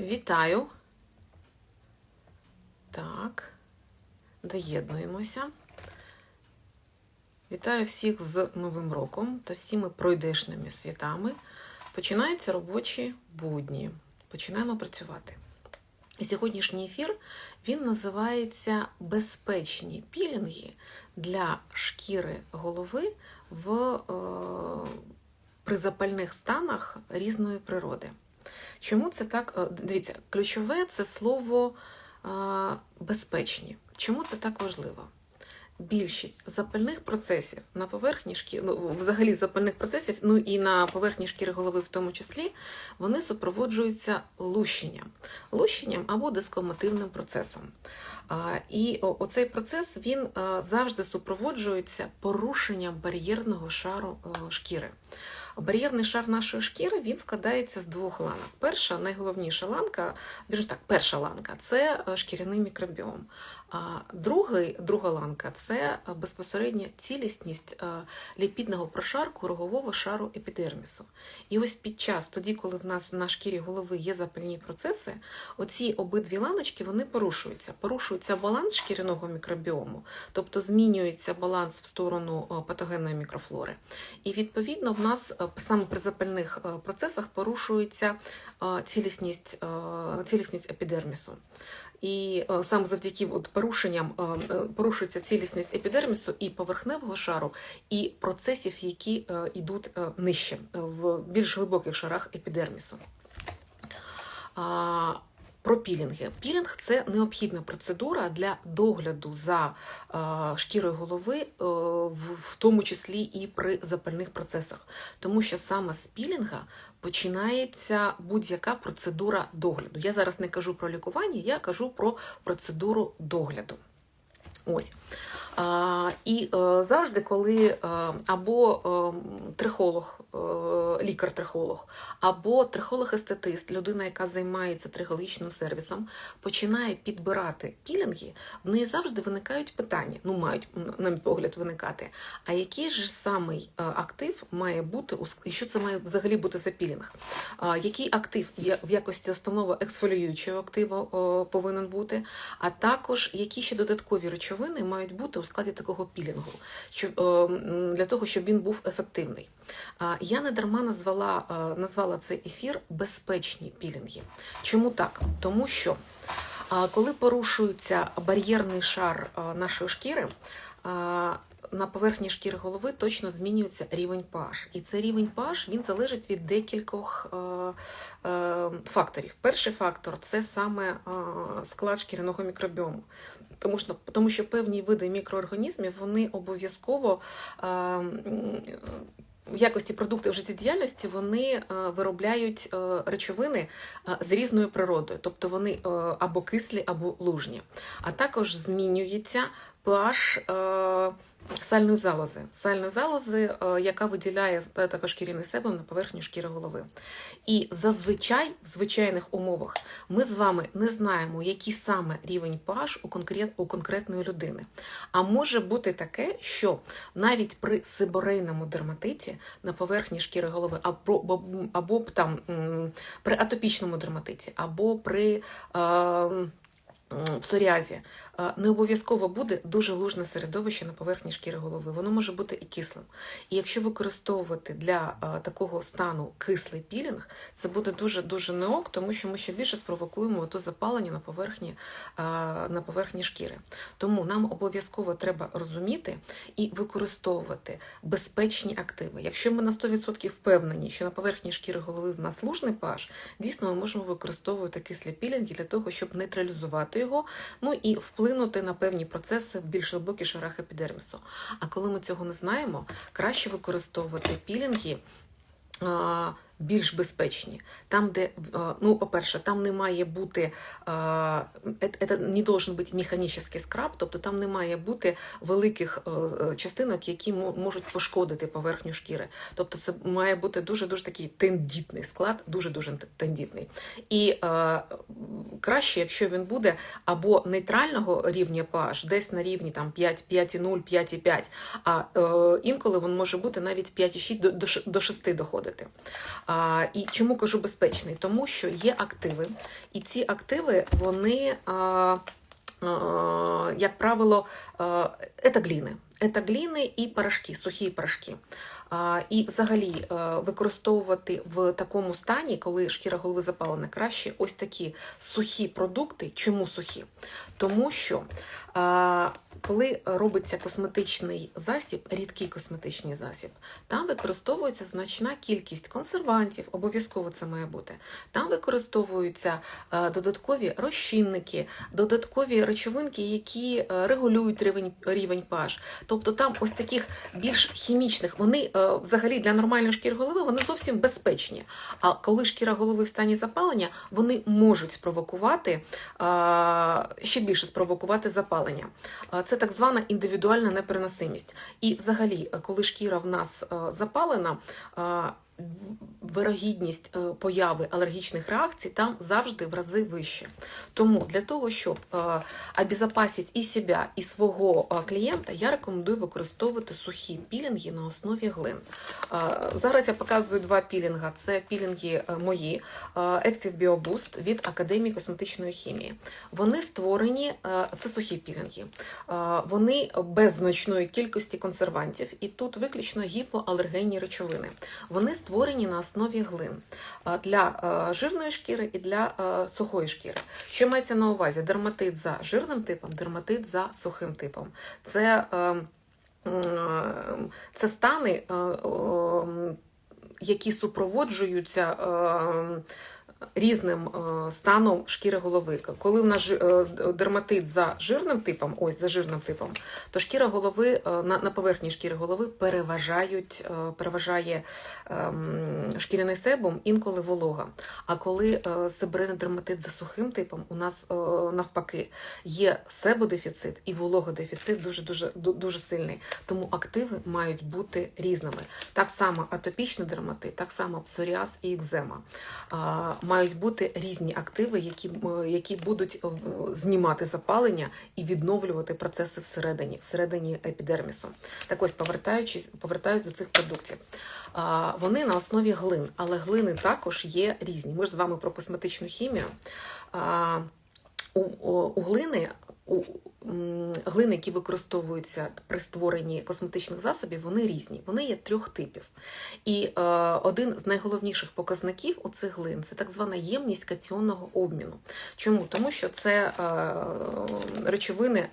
Вітаю. Так, доєднуємося. Вітаю всіх з Новим роком та всіми пройдешними святами. Починаються робочі будні. Починаємо працювати. І сьогоднішній ефір він називається Безпечні пілінги для шкіри голови в е, при запальних станах різної природи. Чому це так? Е, Дивіться, ключове це слово е, безпечні. Чому це так важливо? Більшість запальних процесів на поверхні шкіри, ну, взагалі запальних процесів, ну і на поверхні шкіри голови в тому числі, вони супроводжуються лущенням, лущенням або дискомотивним процесом. А, І оцей процес він е, завжди супроводжується порушенням бар'єрного шару шкіри. Бар'єрний шар нашої шкіри він складається з двох ланок. Перша, найголовніша ланка, більш так, перша ланка це е, шкіряний мікробіом. А другий, друга ланка це безпосередня цілісність е, ліпідного прошарку рогового шару епідермісу. І ось під час, тоді, коли в нас на шкірі голови є запальні процеси, оці обидві ланочки вони порушуються. Порушується баланс шкіряного мікробіому, тобто змінюється баланс в сторону е, патогенної мікрофлори. І відповідно в нас е, саме при запальних процесах порушується цілісність, цілісність епідермісу. І е, саме завдяки от порушенням е, е, порушується цілісність епідермісу і поверхневого шару, і процесів, які йдуть нижче, в більш глибоких шарах епідермісу. Про пілінги. Пілінг це необхідна процедура для догляду за шкірою голови, в тому числі і при запальних процесах. Тому що саме з пілінга починається будь-яка процедура догляду. Я зараз не кажу про лікування, я кажу про процедуру догляду. Ось. А, і е, завжди, коли е, або е, трихолог, е, лікар-трихолог, або трихолог-естетист, людина, яка займається трихологічним сервісом, починає підбирати пілінги, в неї завжди виникають питання, ну мають, на мій погляд, виникати. А який ж самий е, актив має бути, у і що це має взагалі бути за пілінг? Який актив в якості основного ексфоліюючого активу повинен бути, а також які ще додаткові речовини мають бути у складі такого пілінгу, щоб, е, для того, щоб він був ефективний. Я не дарма назвала, назвала цей ефір безпечні пілінги. Чому так? Тому що коли порушується бар'єрний шар нашої шкіри, на поверхні шкіри голови точно змінюється рівень pH. І цей рівень pH він залежить від декількох е, е, факторів. Перший фактор це саме е, склад шкіряного мікробіому. Тому що, тому що певні види мікроорганізмів вони обов'язково е, в якості продуктів життєдіяльності вони е, виробляють е, речовини е, з різною природою, тобто вони або кислі, або лужні. А також змінюється pH сальної залози, сальної залози, е, яка виділяє е, також шкіряний себум на поверхню шкіри голови. І зазвичай, в звичайних умовах, ми з вами не знаємо, який саме рівень pH у, конкрет, у конкретної людини. А може бути таке, що навіть при сиборейному дерматиті на поверхні шкіри голови, або, або, або там при атопічному дерматиті, або при е, псоріазі, не обов'язково буде дуже лужне середовище на поверхні шкіри голови. Воно може бути і кислим. І якщо використовувати для такого стану кислий пілінг, це буде дуже дуже не ок, тому що ми ще більше спровокуємо то запалення на поверхні, на поверхні шкіри. Тому нам обов'язково треба розуміти і використовувати безпечні активи. Якщо ми на 100% впевнені, що на поверхні шкіри голови в нас лужний pH, дійсно ми можемо використовувати кислі пілінги для того, щоб нейтралізувати його, ну і вплинути на певні процеси в більш глибоких шарах епідермісу. А коли ми цього не знаємо, краще використовувати пілінги. Більш безпечні, там, де, е, ну, по-перше, там не має бути, це не должен бути механічний скраб, тобто там не має бути великих е, е, частинок, які можуть пошкодити поверхню шкіри. Тобто це має бути дуже-дуже такий тендітний склад, дуже-дуже тендітний. І е, краще, якщо він буде або нейтрального рівня pH, десь на рівні там 5, 5,0, 5,5, а е, інколи він може бути навіть 5,6 до, до, до 6 доходити. І чому кажу безпечний? Тому що є активи, і ці активи вони. Як правило, а, це гліни. Це гліни і порошки, сухі порошки. І взагалі е, використовувати в такому стані, коли шкіра голови запалена, краще ось такі сухі продукти. Чому сухі? Тому що коли робиться косметичний засіб, рідкий косметичний засіб, там використовується значна кількість консервантів, обов'язково це має бути. Там використовуються е, додаткові розчинники, додаткові речовинки, які е, регулюють рівень, рівень pH. Тобто там ось таких більш хімічних, вони е, взагалі для нормальної шкіри голови вони зовсім безпечні. А коли шкіра голови в стані запалення, вони можуть спровокувати е, ще більше спровокувати запалення. Це так звана індивідуальна непереносимість. І взагалі, е, коли шкіра в нас е, запалена, е, вирогідність е, появи алергічних реакцій там завжди в рази вище. Тому для того, щоб е, обезопасити і себе, і свого е, клієнта, я рекомендую використовувати сухі пілінги на основі глин. Зараз я показую два пілінга. Це пілінги мої Active Bio Boost від Академії косметичної хімії. Вони створені, це сухі пілінги, вони без значної кількості консервантів, і тут виключно гіпоалергенні речовини. Вони створені на основі глин для е, жирної шкіри і для е, сухої шкіри. Що мається на увазі? Дерматит за жирним типом, дерматит за сухим типом. Це, е, це стани, які супроводжуються. Різним е, станом шкіри голови. Коли в нас е, дерматит за жирним типом, ось за жирним типом, то шкіра голови е, на, поверхні шкіри голови переважають, переважає ем, шкіряний себум, інколи волога. А коли е, дерматит за сухим типом, у нас навпаки є себодефіцит і вологодефіцит дуже дуже дуже сильний. Тому активи мають бути різними. Так само атопічний дерматит, так само псоріаз і екзема. Мають бути різні активи, які, які будуть е, знімати запалення і відновлювати процеси всередині, всередині епідермісу. Так ось, повертаючись, повертаюсь до цих продуктів. Вони на основі глин, але глини також є різні. Ми ж з вами про косметичну хімію. У, глини глини, які використовуються при створенні косметичних засобів, вони різні. Вони є трьох типів. І е, один з найголовніших показників у цих глин це так звана ємність каціонного обміну. Чому? Тому що це е, речовини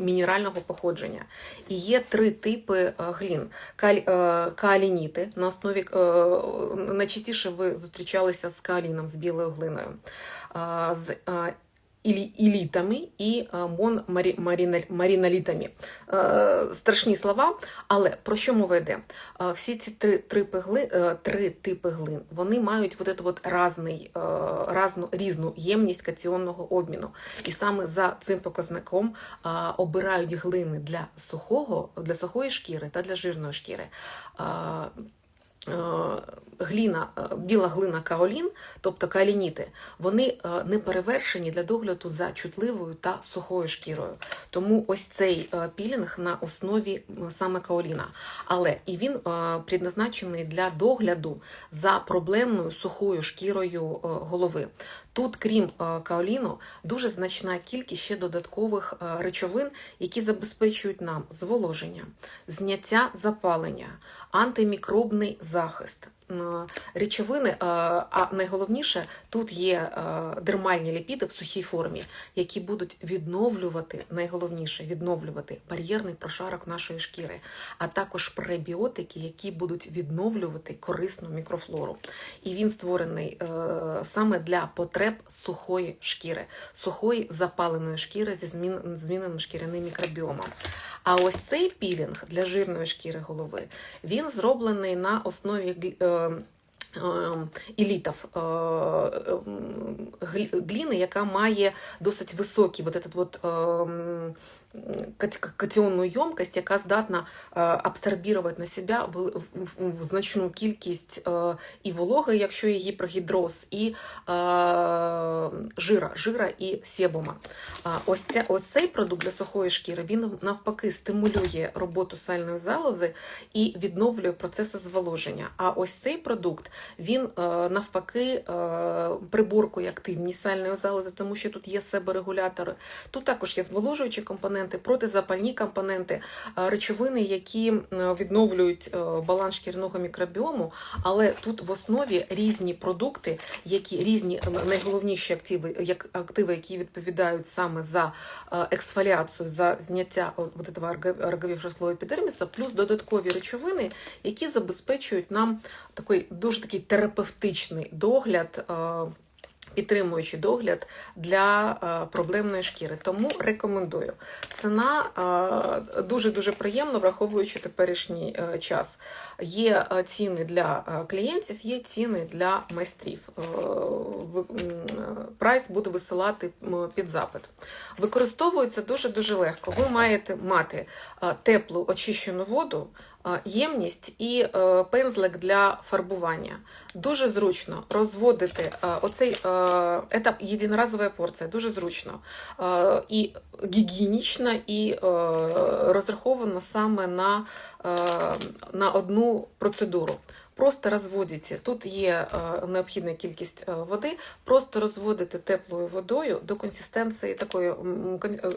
мінерального походження. І є три типи е, глін: Каль, е, каолініти на основі е, найчастіше ви зустрічалися з каоліном, з білою глиною. е, з е, ілітами і монмаріналітами. Е, Страшні слова, але про що мова йде? Е, Всі ці три, три, пигли, е, три типи глин вони мають вот вот разний, е, разну, різну ємність каціонного обміну. І саме за цим показником обирають глини для сухого, для сухої шкіри та для жирної шкіри. Е, Гліна, е, біла глина каолін, тобто каолініти, вони е, не перевершені для догляду за чутливою та сухою шкірою. Тому ось цей пілінг на основі саме каоліна. Але і він предназначений для догляду за проблемною сухою шкірою голови. Тут, крім е, каоліну, дуже значна кількість ще додаткових е, речовин, які забезпечують нам зволоження, зняття запалення, антимікробний захист. Речовини, е, а найголовніше, тут є е, дермальні ліпіди в сухій формі, які будуть відновлювати, найголовніше відновлювати бар'єрний прошарок нашої шкіри, а також пребіотики, які будуть відновлювати корисну мікрофлору. І він створений е, саме для потреб сухої шкіри, сухої запаленої шкіри зі зміненим шкіряним мікробіомом. А ось цей пілінг для жирної шкіри голови він зроблений на основі е, е, ілітів е, е, глі- гліни, яка має досить високий вот этот вот, е, м, кат- катіонну ємкость, яка здатна е, абсорбувати на себе значну кількість е, і вологи, якщо є гіпергідроз, і е, жира, жира і себума. Ось, ця, ось цей продукт для сухої шкіри він навпаки стимулює роботу сальної залози і відновлює процеси зволоження. А ось цей продукт він навпаки приборкує активність сальної залози, тому що тут є себорегулятори. Тут також є зволожуючі компоненти, протизапальні компоненти, е, речовини, які відновлюють е, баланс шкіряного мікробіому, але тут в основі різні продукти, які різні найголовніші активи, як активи, які відповідають саме за е, ексфоліацію, за зняття орга- слою епідерміса, плюс додаткові речовини, які забезпечують нам такий дуже такий терапевтичний догляд. Е, Підтримуючий догляд для е, проблемної шкіри, тому рекомендую. Ціна дуже дуже приємна, враховуючи теперішній е, час. Є е, ціни для е, клієнтів, є ціни для майстрів. Е, е, Прайс буде висилати під запит. Використовується дуже дуже легко. Ви маєте мати е, теплу очищену воду, е, ємність і е, пензлик для фарбування. Дуже зручно розводити е, оцей е, це єдиноразова порція, дуже зручно е, і гігієнічно, і е, розраховано саме на, е, на одну процедуру. Просто розводите, тут є е, необхідна кількість е, води, просто розводите теплою водою до консистенції такої е, е,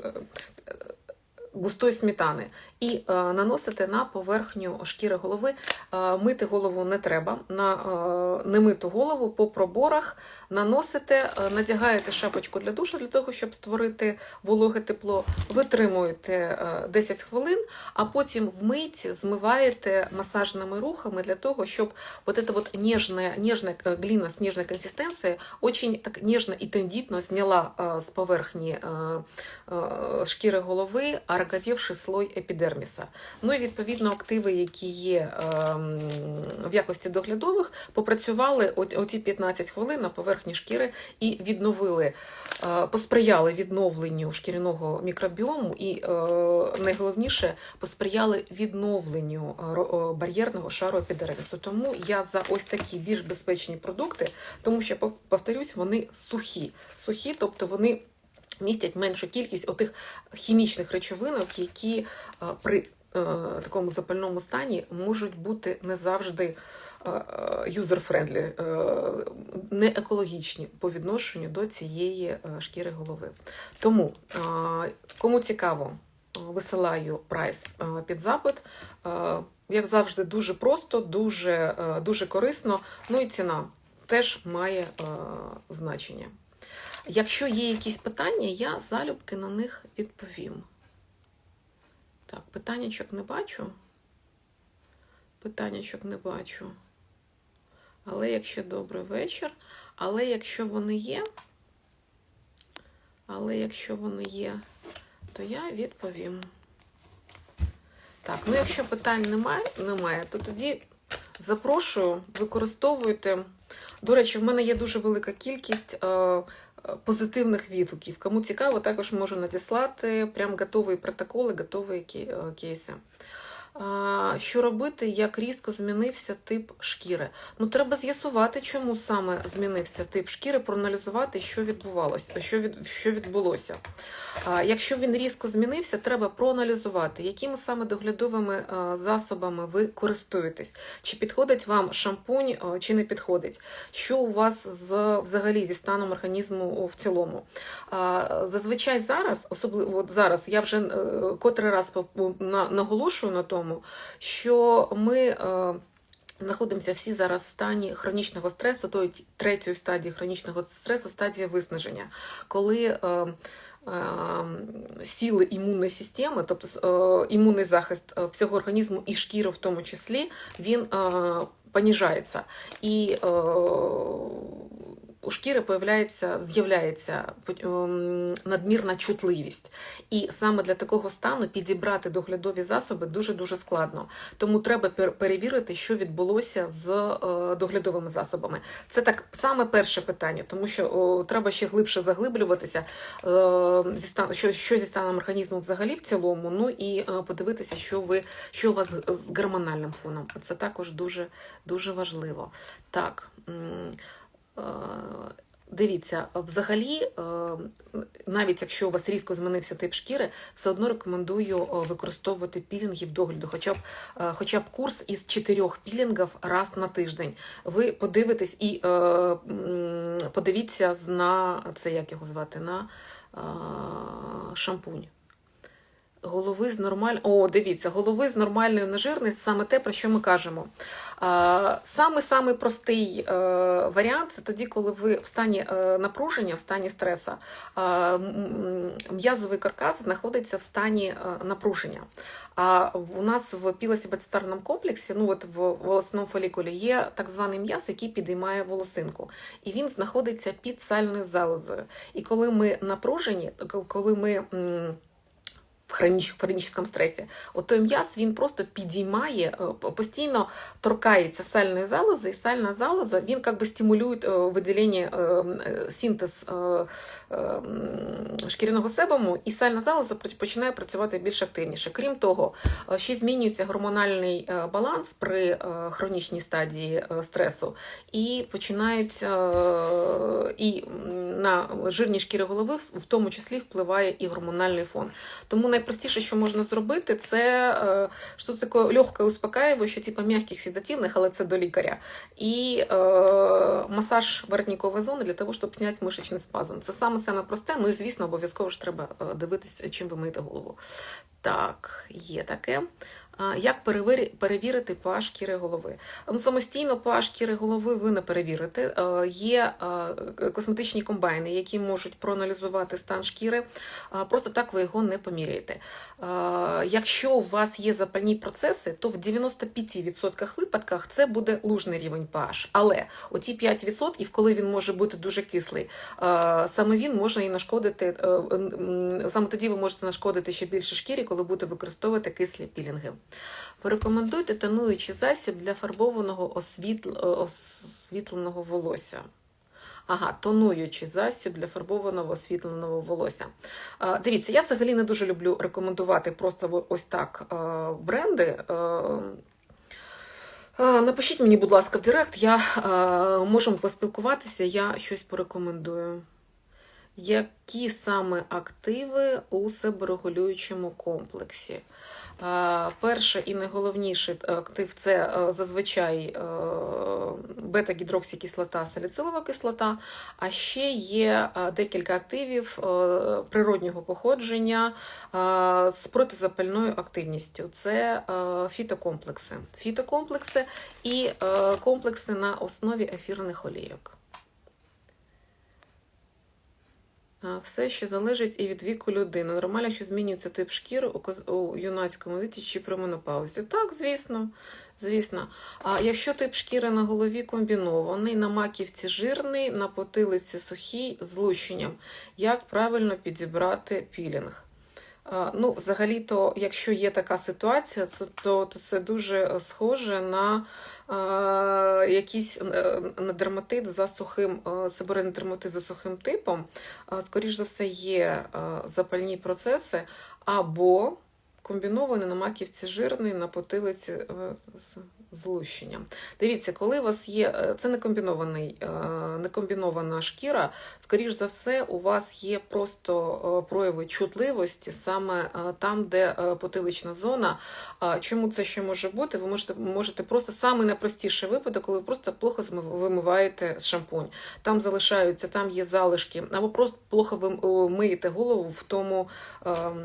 густої сметани і е, наносите на поверхню шкіри голови. Е, мити голову не треба. На е, немиту голову по проборах наносите, е, надягаєте шапочку для душу для того, щоб створити вологе тепло, витримуєте е, 10 хвилин, а потім вмить змиваєте масажними рухами для того, щоб вот эта вот нежная, нежная э, глина с нежной консистенцией очень так нежно и тендітно зняла э, з поверхні э, э, шкіри голови ороговівший слой епідерміса. Ну і відповідно активи, які є ем, в якості доглядових, попрацювали оті 15 хвилин на поверхні шкіри і відновили, е, посприяли відновленню шкіряного мікробіому і е, найголовніше посприяли відновленню е, бар'єрного шару епідермісу. Тому я за ось такі більш безпечні продукти, тому що повторюсь, вони сухі. Сухі, тобто вони містять меншу кількість отих хімічних речовинок, які е, при е, такому запальному стані можуть бути не завжди юзер-френдлі, не екологічні по відношенню до цієї е, шкіри голови. Тому, е, кому цікаво, е, висилаю прайс е, під запит. Е, Як завжди, дуже просто, дуже, е, дуже корисно. Ну і ціна теж має е, значення. Якщо є якісь питання, я залюбки на них відповім. Так, питаннячок не бачу. Питаннячок не бачу. Але якщо добрий вечір, але якщо вони є, але якщо вони є, то я відповім. Так, ну якщо питань немає, немає, то тоді запрошую, використовуйте. До речі, в мене є дуже велика кількість е, позитивних відгуків. Кому цікаво, також можу надіслати прям готові протоколи, готові е, кейси. Що робити, як різко змінився тип шкіри? Ну, треба з'ясувати, чому саме змінився тип шкіри, проаналізувати, що відбувалося, що, від, що відбулося. Якщо він різко змінився, треба проаналізувати, якими саме доглядовими е, засобами ви користуєтесь. Чи підходить вам шампунь, е, чи не підходить? Що у вас з взагалі зі станом організму в цілому? Зазвичай зараз, особливо от зараз, я вже е, котрий раз наголошую на тому, що ми. е, Знаходимося всі зараз в стані хронічного стресу, тої третьої стадії хронічного стресу, стадія виснаження, коли е, е, сили імунної системи, тобто е, імунний захист е, всього організму і шкіри в тому числі, він е, поніжається. І е, у шкіри появляється, з'являється ем, надмірна чутливість. І саме для такого стану підібрати доглядові засоби дуже-дуже складно. Тому треба пер- перевірити, що відбулося з е, доглядовими засобами. Це так саме перше питання, тому що треба ще глибше заглиблюватися е, що, зі станом організму взагалі в цілому. Ну і е, подивитися, що ви що у вас з гормональним фоном. Це також дуже дуже важливо. Так. Е, Дивіться, взагалі, е, навіть якщо у вас різко змінився тип шкіри, все одно рекомендую е, використовувати пілінги в догляду, хоча б, хоча б курс із чотирьох пілінгів раз на тиждень. Ви подивитесь і подивіться на це, як його звати, на шампунь. Голови з нормаль... О, дивіться, голови з нормальною нежирною саме те, про що ми кажемо. А, Саме простий е, варіант це тоді, коли ви в стані е, напруження, в стані стресу, е, м'язовий каркас знаходиться в стані е, напруження. А у нас в пілосібацитарному комплексі, ну от в волосному фолікулі, є так званий м'яз, який підіймає волосинку. І він знаходиться під сальною залозою. І коли ми напружені, коли ми. В хроніч- хронічному стресі. От той м'яз він просто підіймає, е, постійно торкається сальної залози, і сальна залоза він як би стимулює е, виділення, е, е, синтез м, шкіряного себуму, і сальна залоза починає працювати більш активніше. Крім того, е, ще змінюється гормональний баланс при хронічній стадії стресу, і починають і на жирні шкіри голови в тому числі впливає і гормональний фон. Тому найпростіше, що можна зробити, це е, що таке легке успокаююче, типу м'яких седативних, але це до лікаря. І е, масаж воротникової зони для того, щоб зняти мишечний спазм. Це саме саме просте. Ну і звісно, обов'язково ж треба е, дивитися, чим ви миєте голову. Так, є таке. Як перевірити pH шкіри голови? Ну, Самостійно pH шкіри голови ви не перевірите. Е, Є е, косметичні комбайни, які можуть проаналізувати стан шкіри. Просто так ви його не поміряєте. Якщо у вас є запальні процеси, то в 95% випадках це буде лужний рівень pH. Але оті 5%, коли він може бути дуже кислий, саме він може і нашкодити. е, Саме тоді ви можете нашкодити ще більше шкірі, коли будете використовувати кислі пілінги. Порекомендуйте тонуючий засіб для фарбованого освітл... освітленого волосся. Ага, тонуючий засіб для фарбованого освітленого волосся. А, Дивіться, я взагалі не дуже люблю рекомендувати просто ось так е, бренди. Е, е, Напишіть мені, будь ласка, в Директ, я е, можемо поспілкуватися, я щось порекомендую. Які саме активи у себорегулюючому комплексі? Перше і найголовніший актив це е, зазвичай е, бета-гідроксикислота, саліцилова кислота, а ще є е, декілька активів природнього походження з протизапальною активністю. Це фітокомплекси. Фітокомплекси і комплекси на основі ефірних олійок. А, Все ще залежить і від віку людини. Нормально, якщо змінюється тип шкіри у, юнацькому віці чи при менопаузі. Так, звісно. Звісно. А якщо тип шкіри на голові комбінований, на маківці жирний, на потилиці сухий з лущенням, як правильно підібрати пілінг? Ну, взагалі-то, якщо є така ситуація, то, то це дуже е, схоже на е, якийсь е, дерматит за сухим, е, себорейний дерматит за сухим типом. Скоріш за все, є запальні процеси або комбінований на маківці жирний, на потилиці е, з злущенням. Дивіться, коли у вас є, е, це не комбінований, е, не комбінована шкіра, скоріш за все, у вас є просто прояви чутливості саме там, де потилична зона. Чому це ще може бути? Ви можете, можете просто саме найпростіший випадок, коли ви просто плохо вимиваєте шампунь. Там залишаються, там є залишки, або просто плохо ви миєте голову в тому ем,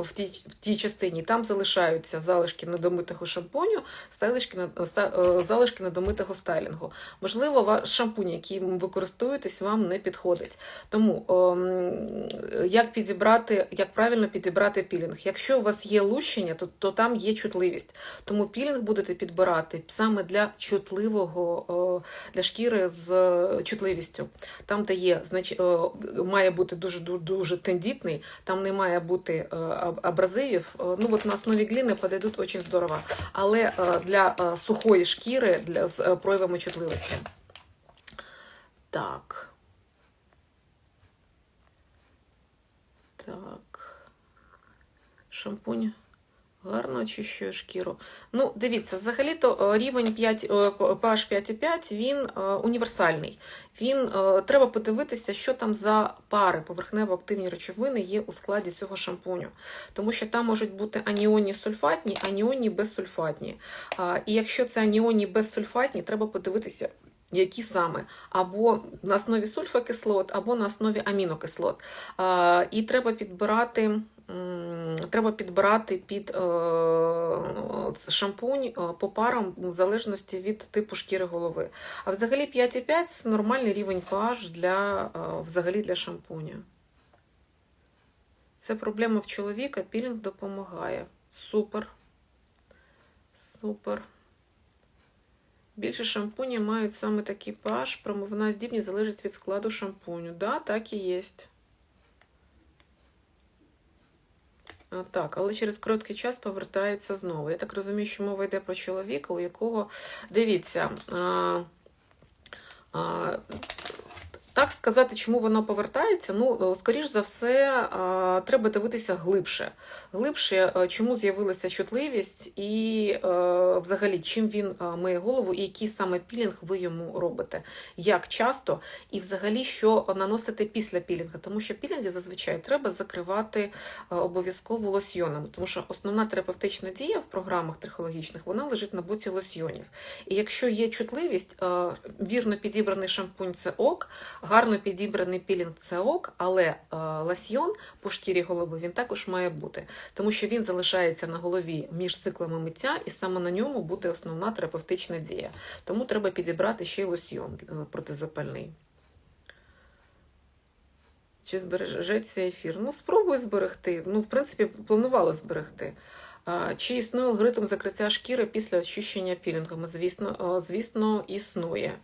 в тій, тій частині там залишаються залишки недомитого шампуню, стайлишки, е, залишки недомитого стайлінгу. Можливо, ваш шампунь, який ви користуєтесь, вам не підходить. Тому ем, як підібрати, як правильно підібрати пілінг? Якщо у вас є лущення, то, то там є чутливість. Тому пілінг будете підбирати саме для чутливого, для шкіри з е, чутливістю. Там, де є, знач, е, має бути дуже дуже, тендітний, там не має бути е, абразивів. Е, Ну от на основі гліни подойдуть дуже здорово. Але е, для е, сухої шкіри, для з проявами чутливості. Так. Так. Шампунь гарно очищує шкіру. Ну, дивіться, взагалі-то е, рівень 5, е, pH 5,5 він е, універсальний. Він треба подивитися, що там за пари поверхнево-активні речовини є у складі цього шампуню. Тому що там можуть бути аніонні сульфатні, аніонні безсульфатні. І якщо це аніонні безсульфатні, треба подивитися. Які саме або на основі сульфокислот, або на основі амінокислот. І треба підбирати, треба підбирати під е, шампунь е, по парам в залежності від типу шкіри голови. А взагалі 5,5 це нормальний рівень pH для, е, взагалі для шампуня. Це проблема в чоловіка, пілінг допомагає. Супер. Супер. Більше шампуні мають саме такий pH, промивна здібність залежить від складу шампуню. Да, так і є. Так, але через короткий час повертається знову. Я так розумію, що мова йде про чоловіка, у якого, дивіться, а, а, так сказати, чому воно повертається, ну, скоріш за все, треба дивитися глибше. Глибше, чому з'явилася чутливість, і е, взагалі, чим він миє голову, і який саме пілінг ви йому робите, як часто, і взагалі, що наносити після пілінга. Тому що пілінги зазвичай треба закривати е, обов'язково лосьйонами, тому що основна терапевтична дія в програмах трихологічних вона лежить на боці лосьйонів. І якщо є чутливість, е, вірно підібраний шампунь це ок, гарно підібраний пілінг це ок, але е, лосьйон по шкірі голови він також має бути, тому що він залишається на голові між циклами миття, і саме на ньому буде основна терапевтична дія. Тому треба підібрати ще й лосьйон е, протизапальний. Чи збережеться ефір? Ну, спробуй зберегти. Ну, в принципі, планувала зберегти. Чи існує алгоритм закриття шкіри після очищення пілінгами? Звісно, е, звісно, існує.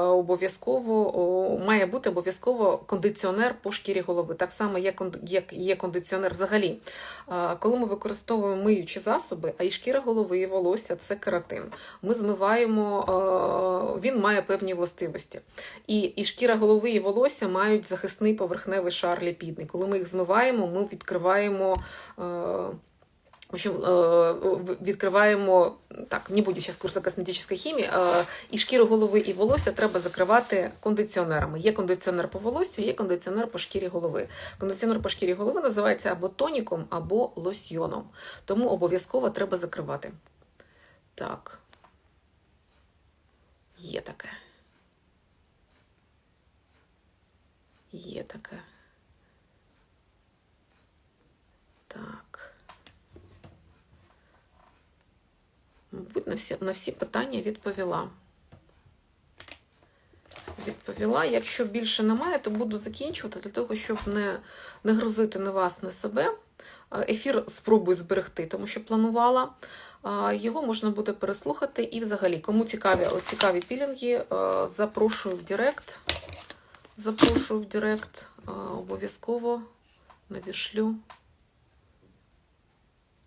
Обов'язково має бути обов'язково кондиціонер по шкірі голови. Так само, як є кондиціонер взагалі. Коли ми використовуємо миючі засоби, а і шкіра голови, і волосся це кератин. Ми змиваємо, він має певні властивості. І, і шкіра голови і волосся мають захисний поверхневий шар ліпідний. Коли ми їх змиваємо, ми відкриваємо. Е, В общем, э, відкриваємо так, не буде зараз курсу косметичної хімії. е, І шкіру голови і волосся треба закривати кондиціонерами. Є кондиціонер по волоссю, є кондиціонер по шкірі голови. Кондиціонер по шкірі голови називається або тоніком, або лосьйоном. Тому обов'язково треба закривати. Так. Є таке. Є таке. Так. Мабуть, на всі, на всі питання відповіла. Відповіла. Якщо більше немає, то буду закінчувати для того, щоб не, не грузити не вас, не себе. Ефір спробую зберегти, тому що планувала. Його можна буде переслухати. І взагалі, кому цікаві, цікаві пілінги, запрошую в Директ. Запрошую в Директ. Обов'язково надішлю.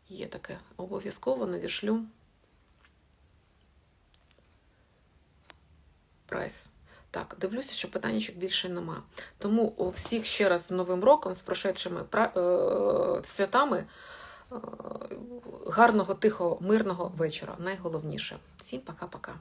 Є таке. Обов'язково надішлю. Прайс. Так, дивлюся, що питаннячок більше нема. Тому у всіх ще раз з Новим роком, з прошедшими е, святами. е, Гарного, тихого, мирного вечора. Найголовніше. Всім пока-пока.